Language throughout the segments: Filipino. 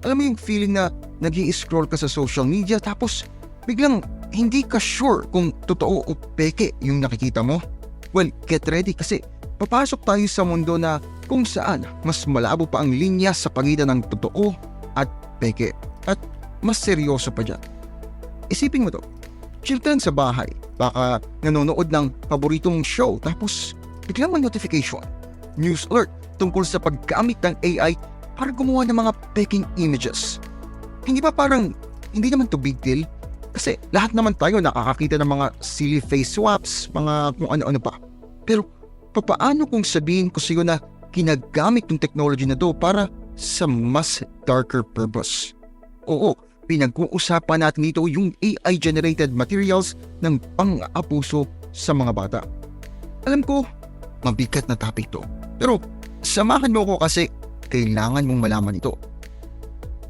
Alam mo yung feeling na nag scroll ka sa social media tapos biglang hindi ka sure kung totoo o peke yung nakikita mo? Well, get ready kasi papasok tayo sa mundo na kung saan mas malabo pa ang linya sa pagitan ng totoo at peke. At mas seryoso pa dyan. Isipin mo to, chill sa bahay, baka nanonood ng paboritong show tapos biglang may notification. News alert tungkol sa paggamit ng AI para gumawa ng mga peking images. Hindi ba parang hindi naman to big deal? Kasi lahat naman tayo nakakakita ng mga silly face swaps, mga kung ano-ano pa. Pero papaano kung sabihin ko sa'yo na ginagamit ng technology na to para sa mas darker purpose? Oo, pinag-uusapan natin dito yung AI-generated materials ng pang-abuso sa mga bata. Alam ko, mabigat na topic to. Pero samahan mo ko kasi kailangan mong malaman ito.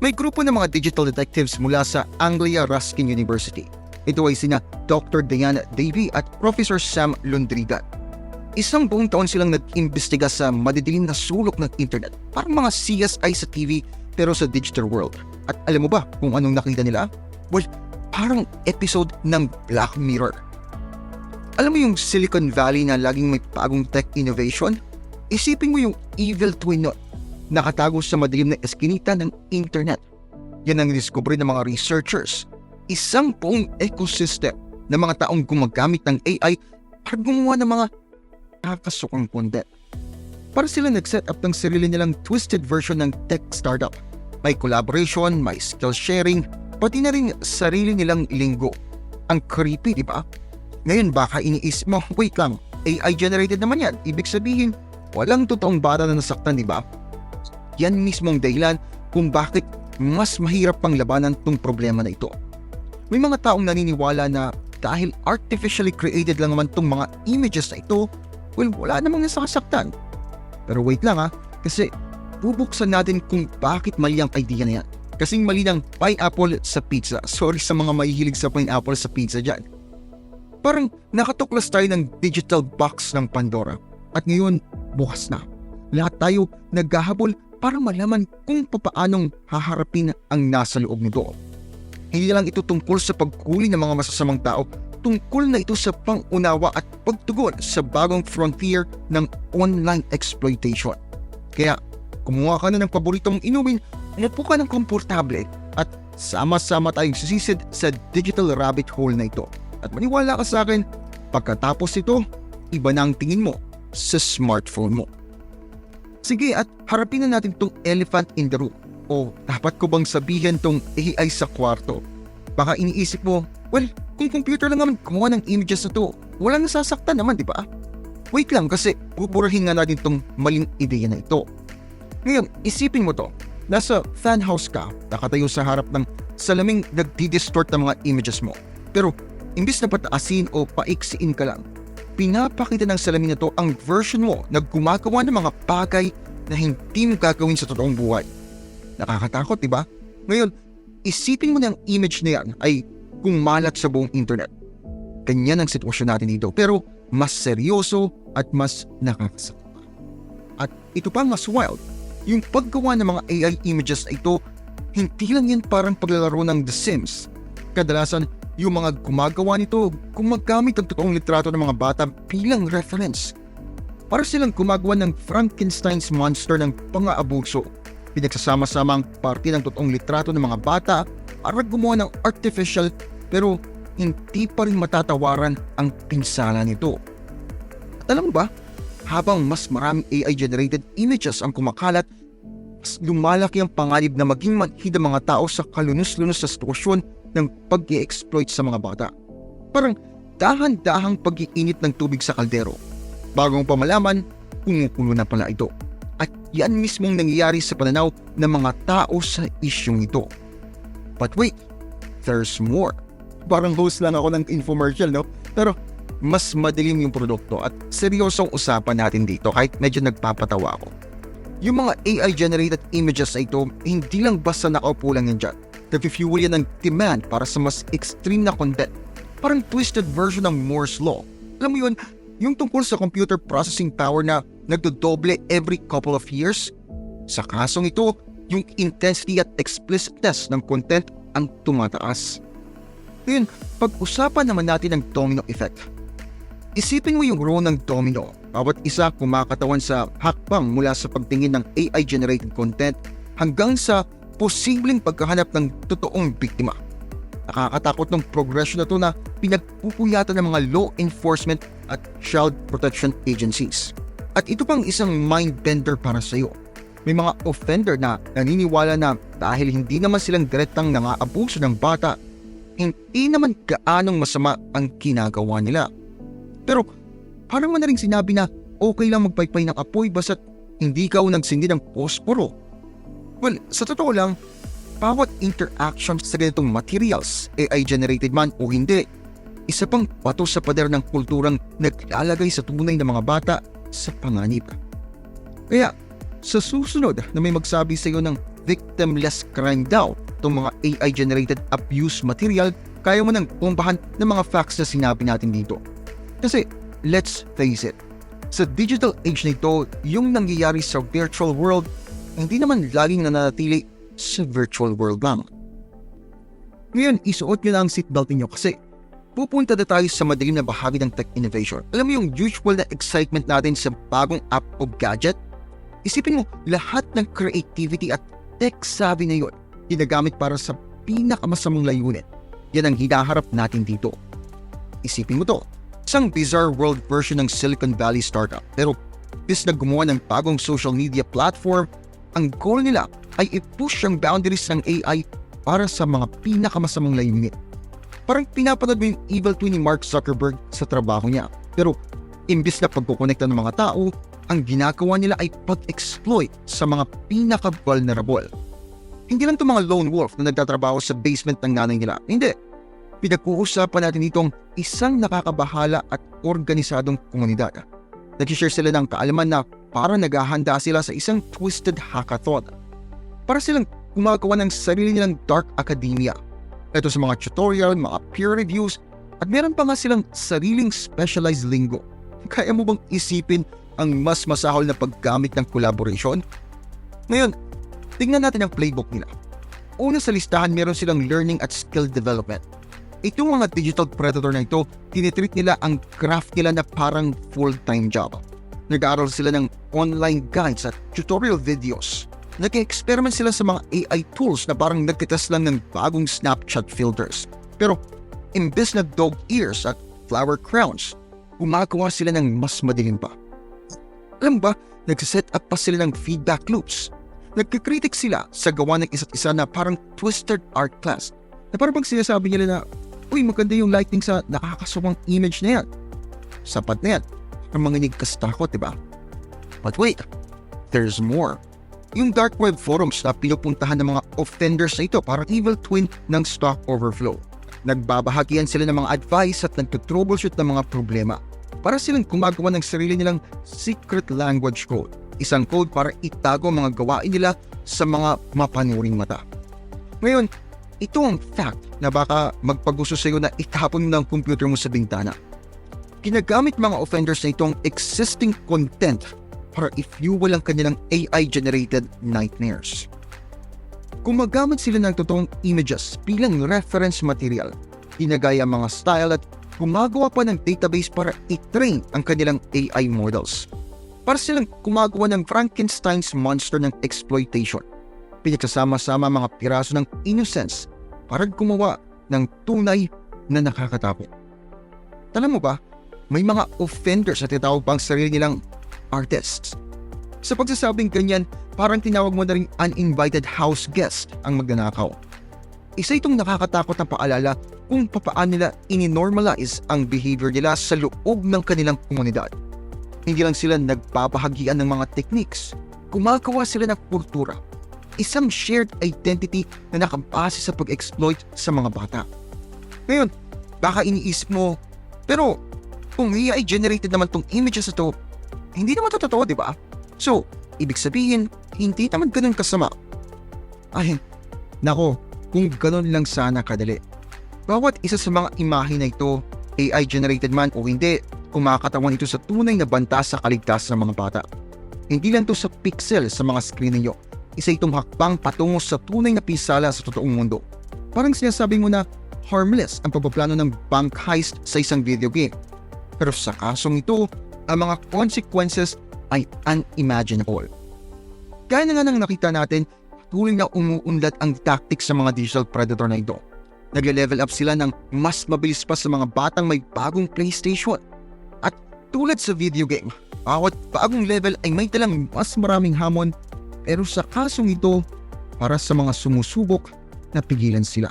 May grupo ng mga digital detectives mula sa Anglia Ruskin University. Ito ay sina Dr. Diana Davy at Professor Sam Lundrigan. Isang buong taon silang nag-imbestiga sa madidilim na sulok ng internet, parang mga CSI sa TV pero sa digital world. At alam mo ba kung anong nakita nila? Well, parang episode ng Black Mirror. Alam mo yung Silicon Valley na laging may bagong tech innovation? Isipin mo yung evil twin nun, nakatago sa madilim na eskinita ng internet. Yan ang discovery ng mga researchers. Isang buong ecosystem ng mga taong gumagamit ng AI para gumawa ng mga kakasukang content. Para sila nag-set up ng sarili nilang twisted version ng tech startup. May collaboration, may skill sharing, pati na rin sarili nilang linggo. Ang creepy, di ba? Ngayon baka iniisip mo, wait lang, AI generated naman yan. Ibig sabihin, walang totoong bata na nasaktan, di ba? Yan mismo ang dahilan kung bakit mas mahirap pang labanan tong problema na ito. May mga taong naniniwala na dahil artificially created lang naman tong mga images na ito, well, wala namang nasakasaktan. Pero wait lang ha, kasi bubuksan natin kung bakit mali ang idea na yan. Kasing mali ng pineapple sa pizza. Sorry sa mga mahihilig sa pineapple sa pizza dyan. Parang nakatuklas tayo ng digital box ng Pandora. At ngayon, bukas na. Lahat tayo naghahabol para malaman kung papaanong haharapin ang nasa loob nito. Hindi lang ito tungkol sa pagkuli ng mga masasamang tao, tungkol na ito sa pangunawa at pagtugon sa bagong frontier ng online exploitation. Kaya kumuha ka na ng paboritong inumin, umupo ka ng komportable at sama-sama tayong sisisid sa digital rabbit hole na ito. At maniwala ka sa akin, pagkatapos ito, iba na ang tingin mo sa smartphone mo. Sige at harapin na natin tong elephant in the room. O dapat ko bang sabihin tong AI sa kwarto? Baka iniisip mo, well, kung computer lang naman gumawa ng images na to, walang nasasaktan naman, di ba? Wait lang kasi pupurahin nga natin tong maling ideya na ito. Ngayon, isipin mo to. Nasa fan house ka, nakatayo sa harap ng salaming nagdi-distort ng mga images mo. Pero imbis na pataasin o paiksiin ka lang, pinapakita ng salamin na to ang version mo na gumagawa ng mga bagay na hindi mo gagawin sa totoong buhay. Nakakatakot, di ba? Ngayon, isipin mo na ang image na yan ay kumalat sa buong internet. Ganyan ang sitwasyon natin dito. Pero mas seryoso at mas nakakasakit. At ito pa mas wild, yung paggawa ng mga AI images na ito, hindi lang yan parang paglalaro ng The Sims. Kadalasan, yung mga gumagawa nito gumagamit ang totoong litrato ng mga bata bilang reference. Para silang gumagawa ng Frankenstein's monster ng pang-aabuso. Pinagsasama-sama ang parte ng totoong litrato ng mga bata para gumawa ng artificial pero hindi pa rin matatawaran ang pinsala nito. At alam mo ba, habang mas maraming AI-generated images ang kumakalat, mas lumalaki ang panganib na maging manhid ang mga tao sa kalunos-lunos sa sitwasyon ng pag exploit sa mga bata. Parang dahan-dahang pag-iinit ng tubig sa kaldero. Bagong pamalaman, kumukulo na pala ito. At yan mismong nangyayari sa pananaw ng mga tao sa isyong ito. But wait, there's more. Parang host lang ako ng infomercial, no? Pero mas madilim yung produkto at seryosong usapan natin dito kahit medyo nagpapatawa ako. Yung mga AI-generated images na ito, hindi lang basta nakaupo lang yan dyan. Nag-fuel yan ng demand para sa mas extreme na content. Parang twisted version ng Moore's Law. Alam mo yun, yung tungkol sa computer processing power na nagdodoble every couple of years. Sa kasong ito, yung intensity at explicitness ng content ang tumataas. Ngayon, pag-usapan naman natin ang domino effect. Isipin mo yung role ng domino. Bawat isa kumakatawan sa hakbang mula sa pagtingin ng AI-generated content hanggang sa posibleng pagkahanap ng totoong biktima. Nakakatakot ng progression na to na pinagpupuyatan ng mga law enforcement at child protection agencies. At ito pang isang mind bender para sa iyo. May mga offender na naniniwala na dahil hindi naman silang direktang nangaabuso ng bata, hindi naman gaanong masama ang ginagawa nila. Pero parang mo na rin sinabi na okay lang magpaypay ng apoy basta't hindi ka nagsindi ng posporo. Well, sa totoo lang, bawat interaction sa ganitong materials, AI-generated man o hindi, isa pang bato sa pader ng kulturang naglalagay sa tunay ng mga bata sa panganib. Kaya, sa susunod na may magsabi sa iyo ng victimless crime daw itong mga AI-generated abuse material, kaya mo nang pumpahan ng mga facts na sinabi natin dito. Kasi, let's face it, sa digital age na ito, yung nangyayari sa virtual world, hindi naman laging nananatili sa virtual world lang. Ngayon, isuot nyo na ang seatbelt ninyo kasi pupunta na tayo sa madilim na bahagi ng tech innovation. Alam mo yung usual na excitement natin sa bagong app o gadget? Isipin mo, lahat ng creativity at tech savvy na yun, ginagamit para sa pinakamasamang layunin. Yan ang hinaharap natin dito. Isipin mo to, isang bizarre world version ng Silicon Valley startup. Pero bis na gumawa ng bagong social media platform, ang goal nila ay i-push ang boundaries ng AI para sa mga pinakamasamang layunin. Parang pinapanood mo yung evil twin ni Mark Zuckerberg sa trabaho niya. Pero imbis na pagkukonekta ng mga tao, ang ginagawa nila ay pag-exploit sa mga pinaka-vulnerable. Hindi lang itong mga lone wolf na nagtatrabaho sa basement ng nanay nila. Hindi. Pinag-uusapan natin itong isang nakakabahala at organisadong komunidad. Nag-share sila ng kaalaman na para naghahanda sila sa isang twisted hackathon. Para silang gumagawa ng sarili nilang dark academia. Ito sa mga tutorial, mga peer reviews, at meron pa nga silang sariling specialized lingo. Kaya mo bang isipin ang mas masahol na paggamit ng collaboration? Ngayon, tingnan natin ang playbook nila. Una sa listahan, meron silang learning at skill development. Itong mga digital predator na ito, tinitreat nila ang craft nila na parang full-time job. Nag-aaral sila ng online guides at tutorial videos. Nag-experiment sila sa mga AI tools na parang nagtitas lang ng bagong Snapchat filters. Pero imbes na dog ears at flower crowns, gumagawa sila ng mas madilim pa. Alam ba, nagsiset up pa sila ng feedback loops. Nagkikritik sila sa gawa ng isa't isa na parang twisted art class. Na parang bang sinasabi nila na, Uy, maganda yung lighting sa nakakasawang image na yan. Sapat na yan. Ang mga nigkastakot, di ba? But wait, there's more. Yung dark web forums na pinupuntahan ng mga offenders na ito parang evil twin ng stock overflow. Nagbabahagian sila ng mga advice at nagtutroubleshoot ng mga problema. Para silang gumagawa ng sarili nilang secret language code. Isang code para itago mga gawain nila sa mga mapanuring mata. Ngayon, ito ang fact na baka magpagusto sa iyo na itapon ng computer mo sa bintana. Ginagamit mga offenders na itong existing content para i-fuel ang kanilang AI-generated nightmares. Gumagamit sila ng totoong images bilang reference material, ginagaya mga style at gumagawa pa ng database para i-train ang kanilang AI models. Para silang gumagawa ng Frankenstein's monster ng exploitation. Pinagsasama-sama mga piraso ng innocence para gumawa ng tunay na nakakatakot. Alam mo ba, may mga offenders na tinatawag pang sarili nilang artists. Sa pagsasabing ganyan, parang tinawag mo na rin uninvited house guest ang magnanakaw. Isa itong nakakatakot na paalala kung papaano nila ini-normalize ang behavior nila sa loob ng kanilang komunidad. Hindi lang sila nagpapahagian ng mga techniques, gumagawa sila ng kultura. Isang shared identity na nakabase sa pag-exploit sa mga bata. Ngayon, baka iniisip mo, pero kung AI generated naman tong images na to, hindi naman to totoo, di ba? So, ibig sabihin, hindi naman ganun kasama. Ay, nako, kung ganun lang sana kadali. Bawat isa sa mga imahe na ito, AI generated man o hindi, kumakatawan ito sa tunay na banta sa kaligtasan ng mga bata. Hindi lang to sa pixel sa mga screen ninyo. Isa itong hakbang patungo sa tunay na pisala sa totoong mundo. Parang sinasabi mo na harmless ang pagpaplano ng bank heist sa isang video game. Pero sa kasong ito, ang mga consequences ay unimaginable. Gaya na nga nang nakita natin, tuloy na umuunlad ang tactics sa mga digital predator na ito. Nagle-level up sila ng mas mabilis pa sa mga batang may bagong PlayStation. At tulad sa video game, bawat bagong level ay may talang mas maraming hamon pero sa kasong ito, para sa mga sumusubok, napigilan sila.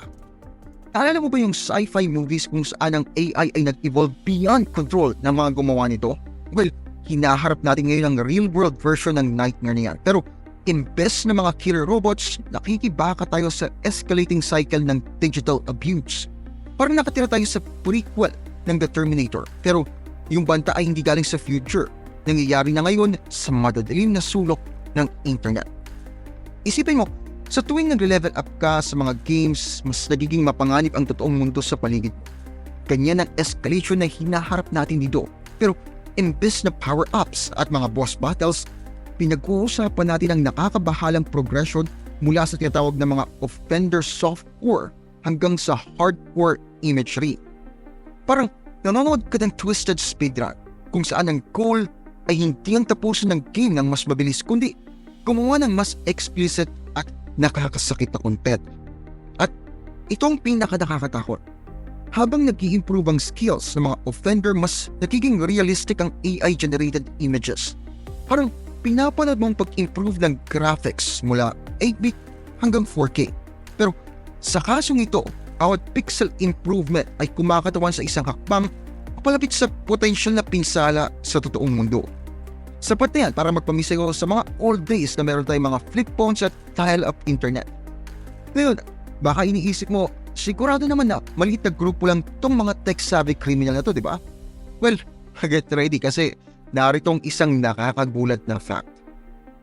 Naalala mo ba yung sci-fi movies kung saan ang AI ay nag-evolve beyond control ng mga gumawa nito? Well, hinaharap natin ngayon ang real-world version ng nightmare na. Pero imbes na mga killer robots, nakikibaka tayo sa escalating cycle ng digital abuse. Parang nakatira tayo sa prequel ng The Terminator. Pero yung banta ay hindi galing sa future. Nangyayari na ngayon sa madadilim na sulok ng internet. Isipin mo, sa tuwing nagle-level up ka sa mga games, mas nagiging mapanganib ang totoong mundo sa paligid. Ganyan ang escalation na hinaharap natin dito. Pero imbes na power-ups at mga boss battles, pinag-uusapan natin ang nakakabahalang progression mula sa tinatawag na mga offender software hanggang sa hardcore imagery. Parang nanonood ka ng twisted speedrun kung saan ang goal ay hindi ang tapusin ng game ng mas mabilis kundi gumawa ng mas explicit at nakakasakit na content. At ito ang pinaka-nakakatakot. Habang nag improve ang skills ng mga offender, mas nagiging realistic ang AI-generated images. Parang pinapanood mong pag-improve ng graphics mula 8-bit hanggang 4K. Pero sa kasong ito, bawat pixel improvement ay kumakatawan sa isang hakbang papalapit sa potential na pinsala sa totoong mundo. Sapat na yan para magpamisayo sa mga old days na meron tayong mga flip phones at dial-up internet. Ngayon, baka iniisip mo, sigurado naman na maliit na grupo lang tong mga tech-savvy criminal na to, di ba? Well, get ready kasi naritong isang nakakagulat na fact.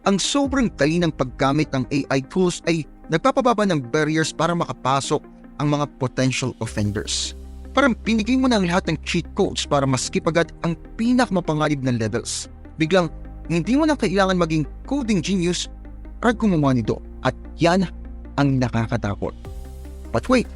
Ang sobrang talinang paggamit ng AI tools ay nagpapababa ng barriers para makapasok ang mga potential offenders. Parang pinigay mo na ang lahat ng cheat codes para maskip agad ang pinakamapangalib na levels. Biglang, hindi mo na kailangan maging coding genius para gumawa nito. At yan ang nakakatakot. But wait,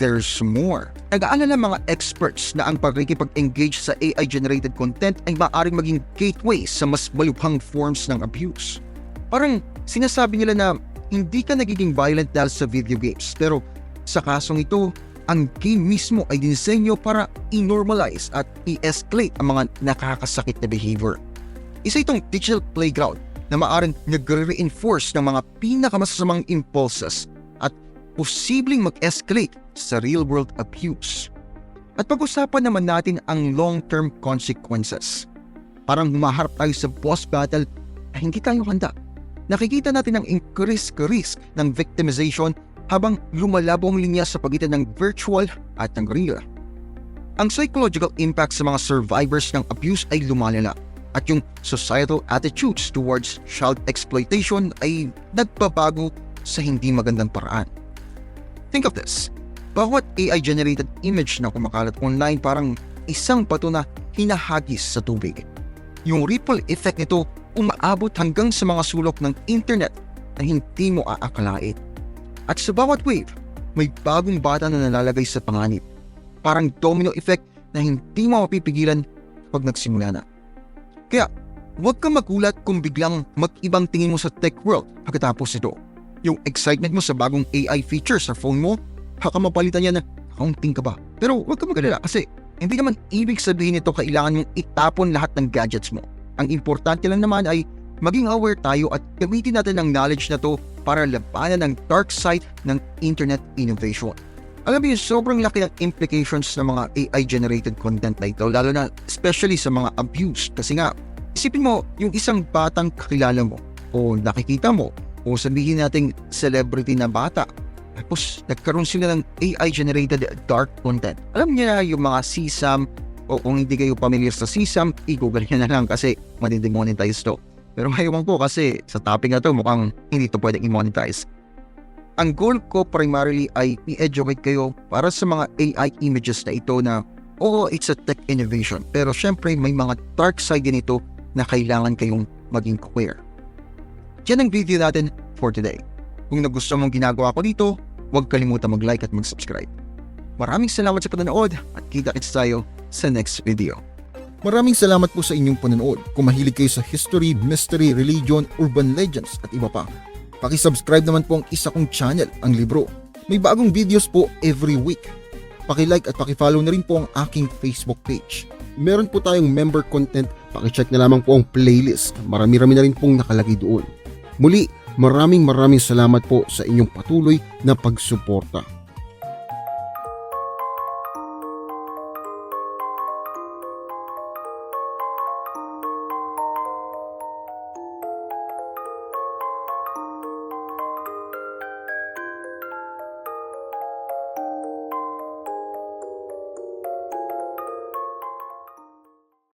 there's more. Nag-aalala mga experts na ang pagkikipag-engage sa AI-generated content ay maaaring maging gateway sa mas malubhang forms ng abuse. Parang sinasabi nila na hindi ka nagiging violent dahil sa video games, pero sa kasong ito, ang game mismo ay dinisenyo para i-normalize at i-escalate ang mga nakakasakit na behavior. Isa itong digital playground na maaaring nagre-reinforce ng mga pinakamasasamang impulses at posibleng mag-escalate sa real-world abuse. At pag-usapan naman natin ang long-term consequences. Parang humaharap tayo sa boss battle na hindi tayo handa. Nakikita natin ang increased risk ng victimization habang lumalabo ang linya sa pagitan ng virtual at ng real. Ang psychological impact sa mga survivors ng abuse ay lumalala at yung societal attitudes towards child exploitation ay nagbabago sa hindi magandang paraan. Think of this. Bawat AI-generated image na kumakalat online parang isang bato na hinahagis sa tubig. Yung ripple effect nito umaabot hanggang sa mga sulok ng internet na hindi mo aakalain. At sa bawat wave, may bagong bata na nalalagay sa panganib. Parang domino effect na hindi mo mapipigilan pag nagsimula na. Kaya, huwag kang magulat kung biglang mag-ibang tingin mo sa tech world pagkatapos ito. Yung excitement mo sa bagong AI features sa phone mo, baka mapalitan niya na counting ka ba. Pero huwag kang magalala kasi hindi naman ibig sabihin ito kailangan mong itapon lahat ng gadgets mo. Ang importante lang naman ay maging aware tayo at gamitin natin ang knowledge na to para labanan ang dark side ng internet innovation. Alam yung sobrang laki ng implications ng mga AI-generated content na ito, lalo na especially sa mga abuse. Kasi nga, isipin mo, yung isang batang kakilala mo, o nakikita mo, o sabihin nating celebrity na bata, tapos nagkaroon sila ng AI-generated dark content. Alam niyo na yung mga CSAM, o kung hindi kayo familiar sa CSAM, i-google nyo na lang kasi madidemonetize to. Pero ngayon po kasi sa topic na to mukhang hindi to pwedeng i-monetize. Ang goal ko primarily ay i-educate kayo para sa mga AI images na ito na oo, it's a tech innovation. Pero syempre may mga dark side din ito na kailangan kayong maging aware. yan ang video natin for today. Kung nagustuhan mong ginagawa ko dito, huwag kalimutan mag-like at mag-subscribe. Maraming salamat sa panonood at kita-kits tayo sa next video. Maraming salamat po sa inyong panonood. Kung mahilig kayo sa history, mystery, religion, urban legends at iba pa, Paki-subscribe naman po ang isa kong channel, ang Libro. May bagong videos po every week. Paki-like at paki-follow na rin po ang aking Facebook page. Meron po tayong member content, paki-check na lamang po ang playlist. Marami-rami na rin pong nakalagay doon. Muli, maraming maraming salamat po sa inyong patuloy na pagsuporta.